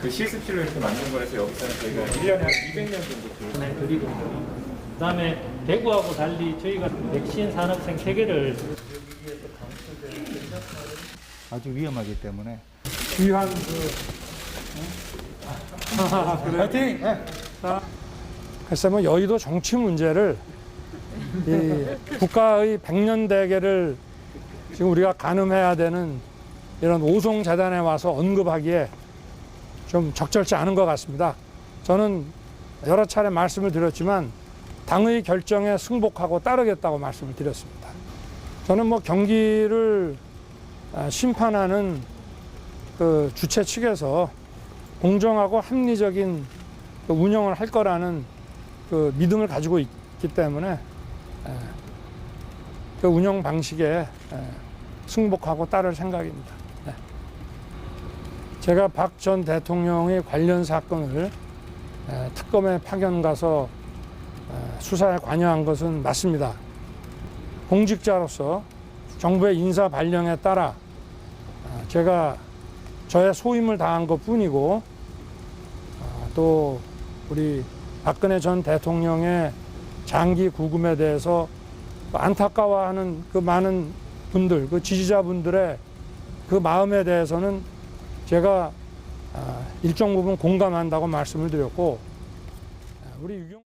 그 실습실로 이렇게 만든 거라서 여기서는 저희가 1년에 한 200년 정도 들고 네, 드리고 그다음에 대구하고 달리 저희가 백신 산업생 체계를 아주 위험하기 때문에 귀한 그 파이팅! 네. 글쎄 뭐 여의도 정치 문제를 이 국가의 백년 대계를 지금 우리가 가늠해야 되는 이런 오송 재단에 와서 언급하기에 좀 적절치 않은 것 같습니다. 저는 여러 차례 말씀을 드렸지만 당의 결정에 승복하고 따르겠다고 말씀을 드렸습니다. 저는 뭐 경기를 아, 심판하는 그 주최 측에서 공정하고 합리적인 그 운영을 할 거라는 그 믿음을 가지고 있기 때문에 에, 그 운영 방식에 에, 승복하고 따를 생각입니다. 네. 제가 박 전 대통령의 관련 사건을 에, 특검에 파견 가서 에, 수사에 관여한 것은 맞습니다. 공직자로서 정부의 인사 발령에 따라 아, 제가 저의 소임을 다한 것 뿐이고 아, 또 우리 박근혜 전 대통령의 장기 구금에 대해서 안타까워하는 그 많은 분들, 그 지지자분들의 그 마음에 대해서는 제가 아, 일정 부분 공감한다고 말씀을 드렸고 아, 우리 유경